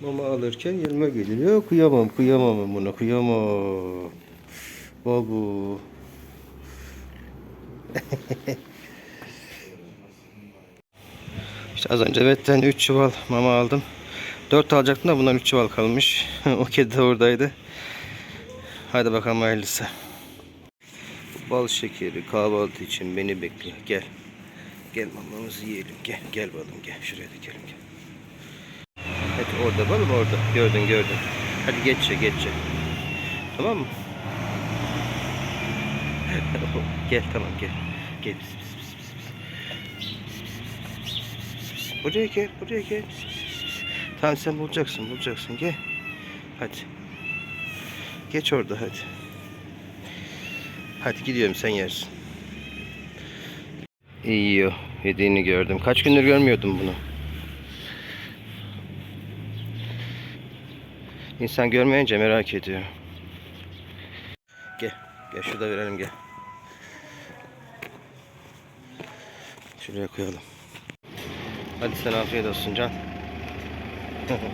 Mama alırken yanıma geliyor. Kıyamam, kıyamam buna, kıyamam. Babu. işte az önce vetten 3 çuval mama aldım. 4 alacaktım da bundan 3 çuval kalmış. o kedi de oradaydı. Hadi bakalım hayırlısı. Bal şekeri kahvaltı için beni bekliyor. Gel. Gel mamamızı yiyelim. Gel. Gel balım gel. Şuraya dikelim gel. Hadi orada balım orada. Gördün gördün. Hadi geçe geçe. Tamam mı? gel tamam gel. Gel. Pis, pis, pis, pis. Buraya gel. Buraya gel. Tamam sen bulacaksın bulacaksın. Gel. Hadi. Geç orada hadi. Hadi gidiyorum sen yersin. İyi. Yediğini gördüm. Kaç gündür görmüyordum bunu. İnsan görmeyince merak ediyor. Gel. Gel şurada verelim gel. Şuraya koyalım. Hadi sen afiyet olsun Can.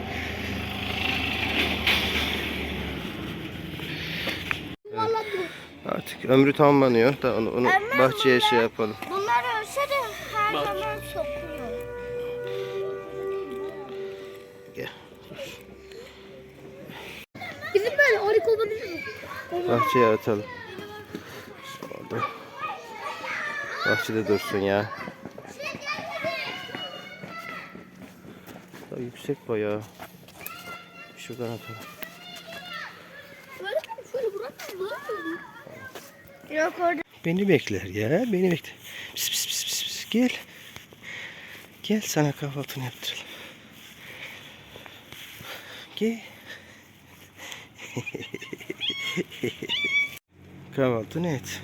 Artık ömrü tamamlanıyor da onu, onu bahçeye şey yapalım. Bunlar ölse de her zaman sokuyor. Bahçeye atalım. Orada. Bahçede dursun ya. Da yüksek bayağı. Şuradan atalım. Yok orada. Beni bekler ya. Beni bekler. Pis pis pis pis pis. Gel. Gel sana kahvaltını yaptıralım. Gel. Kahvaltını et.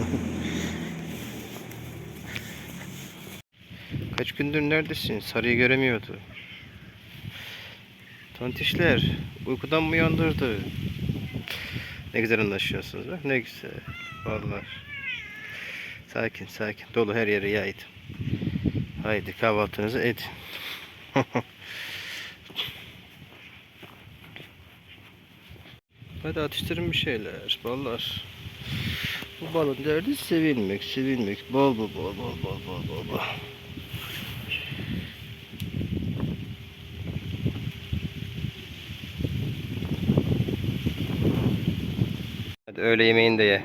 Kaç gündür neredesin? Sarıyı göremiyordu. Tontişler uykudan mı uyandırdı? Ne güzel anlaşıyorsunuz bak ne güzel. Vallahi. Sakin sakin. Dolu her yere yaydı. Haydi kahvaltınızı edin. Hadi atıştırın bir şeyler. Ballar. Bu balın derdi sevilmek, sevilmek. Bol bol bol bol bol bol bol bol. Hadi öğle yemeğini de ye.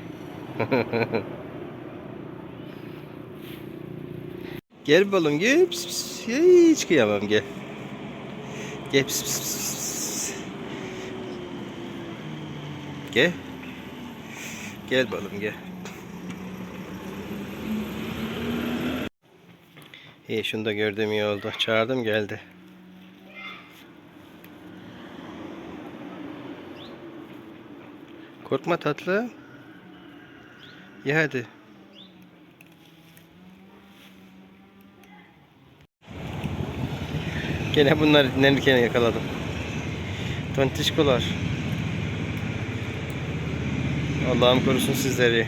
gel balım gel. Pis, pis. Hiç kıyamam gel. Gel pis, pis, pis. Gel. Gel balım gel. İyi şunu da gördüm iyi oldu. Çağırdım geldi. Korkma tatlı. Ye hadi. Gene bunları dinlenirken yakaladım. Tontişkolar. Allah'ım korusun sizleri.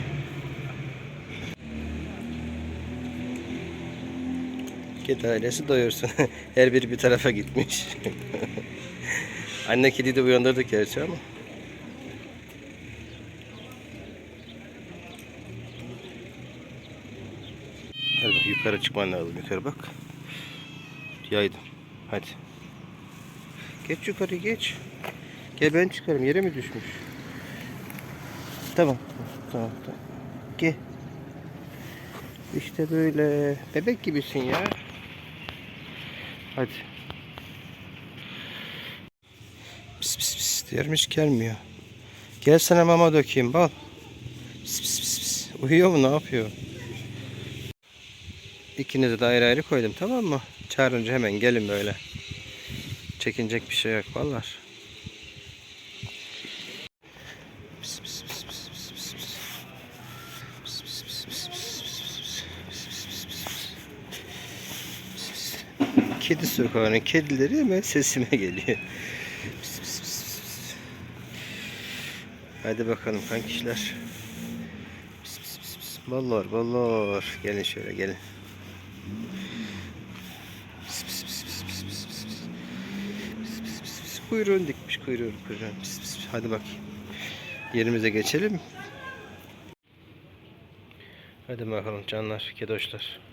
Kedi ailesi doyursun. Her biri bir tarafa gitmiş. Anne kedi de uyandırdık gerçi ama. Hadi yukarı çıkman lazım. Yukarı bak. Yaydım. Hadi. Geç yukarı geç. Gel ben çıkarım. Yere mi düşmüş? Tamam. Tamam. tamam. Gel. İşte böyle. Bebek gibisin ya. Hadi. Pis pis pis diyorum hiç gelmiyor. Gel sana mama dökeyim bal. Pis pis pis pis. Uyuyor mu ne yapıyor? İkinizi de ayrı ayrı koydum tamam mı? Çağırınca hemen gelin böyle. Çekinecek bir şey yok vallahi. Kedi sokağının kedileri hemen sesime geliyor. Pis, pis, pis, pis. Hadi bakalım kankişler. Pis, pis, pis, pis. Ballar ballar. Gelin şöyle gelin. Pis. kuyruğunu dikmiş kuyruğunu kuyruğunu. Pis, pis, pis. Hadi bakayım. Yerimize geçelim. Hadi bakalım canlar, kedoşlar.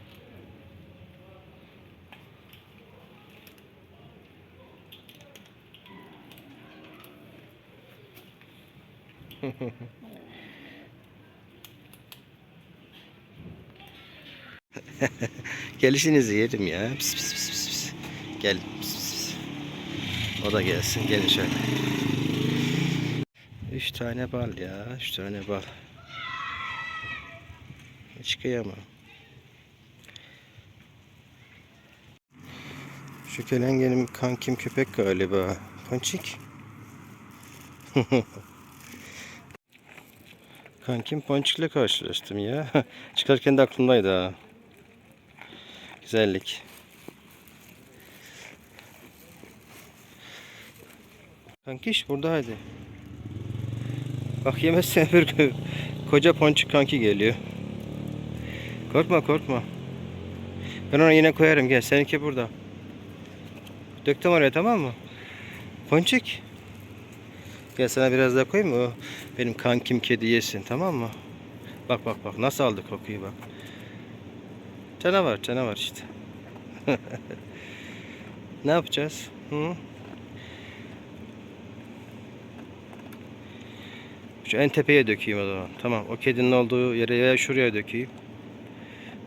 Gelişinizi yerim ya. Pis, pis, pis, pis, pis. Gel. Pis, pis. O da gelsin. Gelin şöyle. Üç tane bal ya. Üç tane bal. Hiç kıyamam. Şu kelengenin kankim köpek galiba. Ponçik. kankim Ponçik'le karşılaştım ya. Çıkarken de aklımdaydı ha. Güzellik. Kankiş burada hadi. Bak yemezsen bir koca ponçik kanki geliyor. Korkma korkma. Ben ona yine koyarım gel. Seninki burada. Döktüm oraya tamam mı? Ponçik. Gel sana biraz daha koyayım mı? Benim kankim kedi yesin tamam mı? Bak bak bak nasıl aldı kokuyu bak. Canavar canavar işte. ne yapacağız? Hı? Şu en tepeye dökeyim o zaman. Tamam o kedinin olduğu yere veya şuraya dökeyim.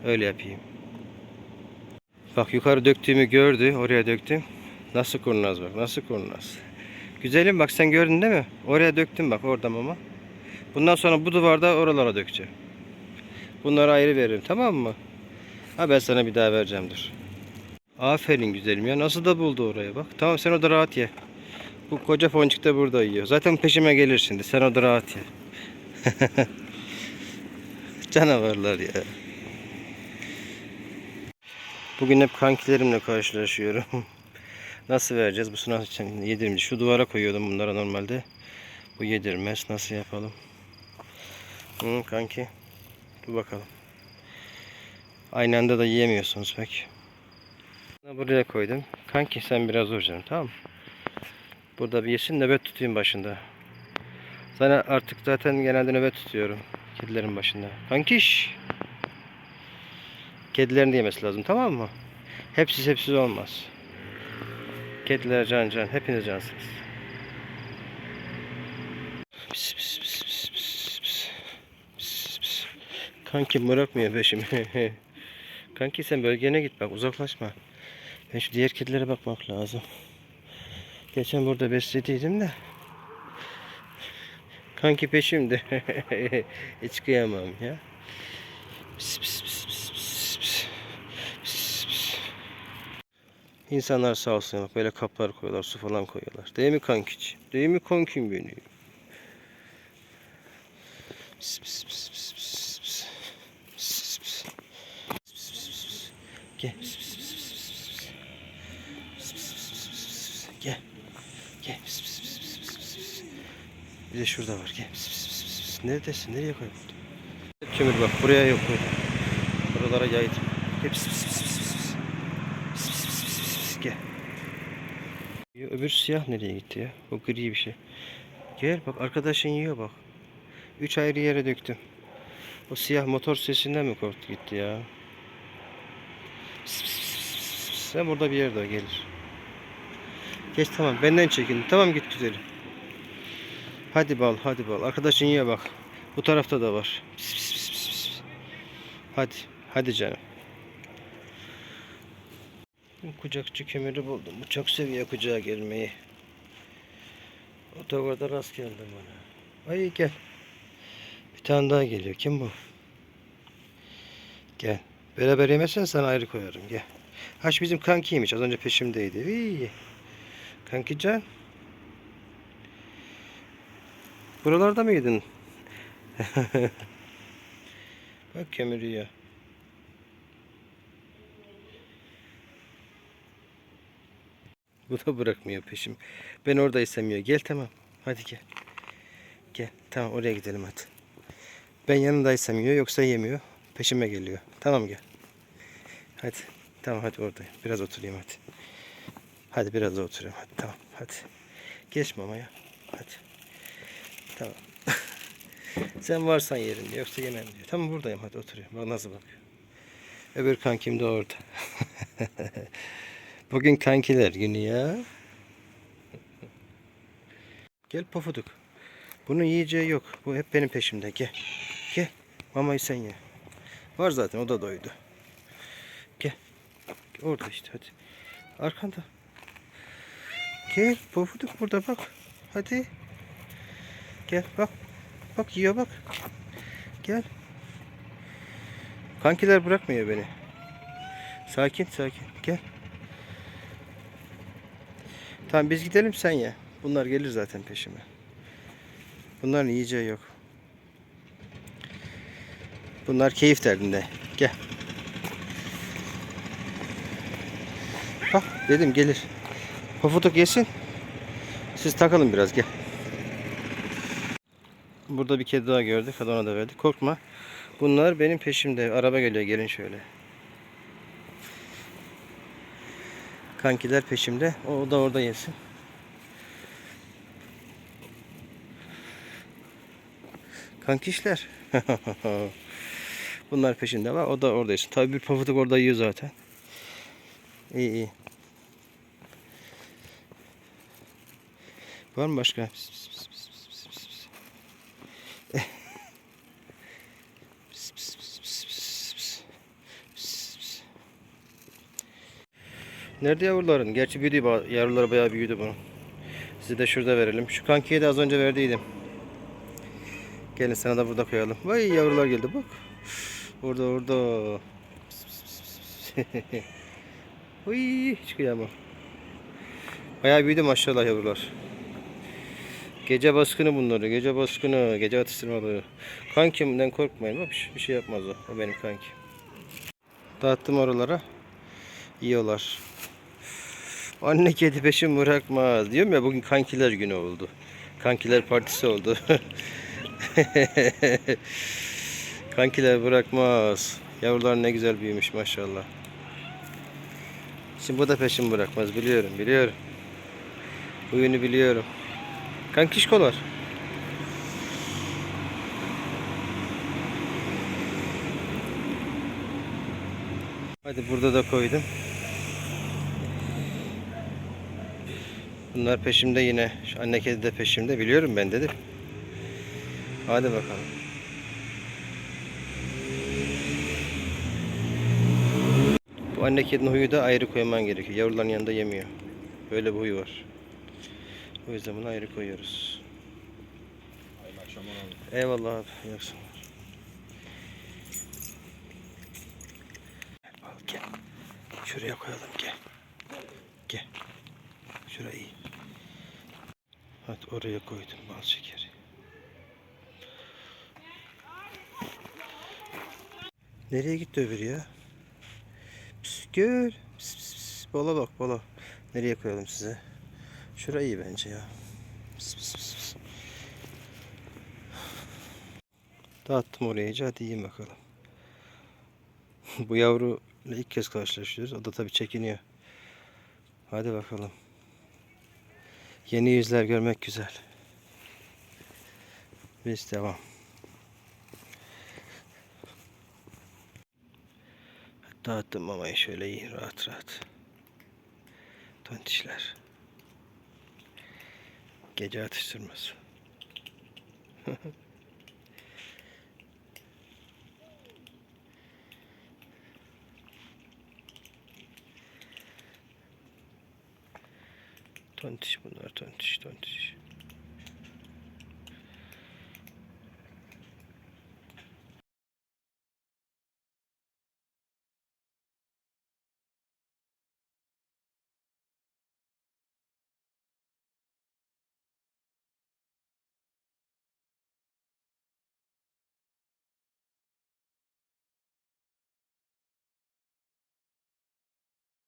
Öyle yapayım. Bak yukarı döktüğümü gördü. Oraya döktüm. Nasıl kurnaz bak. Nasıl kurnaz. Güzelim bak sen gördün değil mi? Oraya döktüm bak orada mama. Bundan sonra bu duvarda oralara dökeceğim. Bunları ayrı veririm tamam mı? Ha ben sana bir daha vereceğim dur. Aferin güzelim ya. Nasıl da buldu oraya bak. Tamam sen orada rahat ye. Bu koca foncuk da burada yiyor. Zaten peşime gelir şimdi. Sen orada rahat ye. Canavarlar ya. Bugün hep kankilerimle karşılaşıyorum. Nasıl vereceğiz? Bu sınav için yedirimci. Şu duvara koyuyordum bunlara normalde. Bu yedirmez. Nasıl yapalım? Hı, kanki. Dur bakalım. Aynı anda da yiyemiyorsunuz pek. Buraya koydum. Kanki sen biraz dur canım tamam? Burada bir yesin nöbet tutayım başında. Sana artık zaten genelde nöbet tutuyorum. Kedilerin başında. Kankiş. Kedilerin de yemesi lazım tamam mı? Hepsiz hepsiz olmaz. Kediler can can. Hepiniz cansınız. Pis pis pis pis pis pis. Pis pis. Kanki bırakmıyor peşimi. Kanki sen bölgene git bak uzaklaşma. Ben şu diğer kedilere bakmak lazım. Geçen burada beslediydim de. Kanki peşimde. Hiç kıyamam ya. Pis pis pis pis pis pis. Pis pis. İnsanlar sağ olsun böyle kaplar koyuyorlar, su falan koyuyorlar. Değil mi kankiç? Değil mi kankim benim? Pis pis pis pis. Gel. Bir de şurada var. Gel. Pis pis pis pis pis. Neredesin? Nereye kayboldun? Kömür bak. Buraya yok koydum. Buralara yaydım. Pis pis pis pis. Gel. Ya öbür siyah nereye gitti ya? O gri bir şey. Gel bak arkadaşın yiyor bak. Üç ayrı yere döktüm. O siyah motor sesinden mi korktu gitti ya? Sen burada bir yerde gelir. Geç tamam benden çekin. Tamam git güzelim. Hadi bal hadi bal. Arkadaşın yiyor bak. Bu tarafta da var. Pis pis pis pis. Hadi. Hadi canım. Kucakçı kömürü buldum. Bu çok seviyor kucağa gelmeyi. Otogarda rast geldim bana. Ay gel. Bir tane daha geliyor. Kim bu? Gel. Beraber yemezsen sana ayrı koyarım. Gel. Haş bizim kankiymiş. Az önce peşimdeydi. İyi. Kanki can. Buralarda mıydın? Bak kömürüyor. Bu da bırakmıyor peşim. Ben oradaysam yiyor. Gel tamam. Hadi gel. Gel. Tamam oraya gidelim hadi. Ben yanındaysam yiyor yoksa yemiyor. Peşime geliyor. Tamam gel. Hadi. Tamam hadi oradayım. Biraz oturayım hadi. Hadi biraz da oturayım hadi. Tamam hadi. Geç mamaya. Hadi. Tamam. Sen varsan yerim diyor. Yoksa yemem diyor. Tamam buradayım hadi oturuyorum. Bak nasıl bakıyor. Öbür kankim de orada. Bugün kankiler günü ya. Gel pofuduk. Bunun yiyeceği yok. Bu hep benim peşimde. Gel. Gel. Mamayı sen ye. Var zaten o da doydu. Gel. Orada işte hadi. Arkanda. Gel pofuduk burada bak. Hadi. Gel bak. Bak yiyor bak. Gel. Kankiler bırakmıyor beni. Sakin sakin. Gel. Tamam biz gidelim sen ye. Bunlar gelir zaten peşime. Bunların yiyeceği yok. Bunlar keyif derdinde. Gel. Bak dedim gelir. Pofuduk yesin. Siz takılın biraz gel. Burada bir kedi daha gördük. Hadi ona da verdik. Korkma. Bunlar benim peşimde. Araba geliyor. Gelin şöyle. Kankiler peşimde. O da orada yesin. Kankişler. Bunlar peşinde var. O da orada yesin. Tabii bir pofuduk orada yiyor zaten. İyi iyi. Var mı başka? Pis, pis, pis, pis, pis. Pis, pis, pis, pis, pis, pis. Pis, pis. Nerede yavruların? Gerçi büyüdü. Yavruları bayağı büyüdü bunun. Size de şurada verelim. Şu kankiye de az önce verdiydim. Gelin sana da burada koyalım. Vay yavrular geldi bak. Orada orada. Uy, hiç kıyamam. Bayağı büyüdü maşallah yavrular. Gece baskını bunları. Gece baskını. Gece atıştırmaları. Kankimden korkmayın. Bak bir şey yapmaz o. O benim kankim. Dağıttım oralara. Yiyorlar. Anne kedi peşim bırakmaz. Diyorum ya bugün kankiler günü oldu. Kankiler partisi oldu. kankiler bırakmaz. Yavrular ne güzel büyümüş maşallah. Şimdi bu da peşimi bırakmaz biliyorum biliyorum. Huyunu biliyorum. Kankişkolar. Hadi burada da koydum. Bunlar peşimde yine. Şu anne kedi de peşimde. Biliyorum ben dedim. Hadi bakalım. Bu anne kedinin huyu da ayrı koyman gerekiyor. Yavruların yanında yemiyor. Böyle bir huyu var. O yüzden bunu ayrı koyuyoruz. Hayırlı akşamlar abi. Eyvallah abi. İyi akşamlar. Al gel. Şuraya koyalım gel. Gel. Şurayı Hadi oraya koydum bal şekeri. Nereye gitti öbürü ya? Pis, gör. Pis, pis, pis. Bala bak bala. Nereye koyalım size? Şurayı iyi bence ya. Pis, pis, pis, pis. Dağıttım oraya iyice. Hadi yiyin bakalım. Bu yavru ilk kez karşılaşıyoruz. O da tabii çekiniyor. Hadi bakalım. Yeni yüzler görmek güzel. Biz devam. Dağıttım mamayı şöyle yiyin rahat rahat. Tontişler. Gece atıştırması. Tontiş bunlar tontiş tontiş.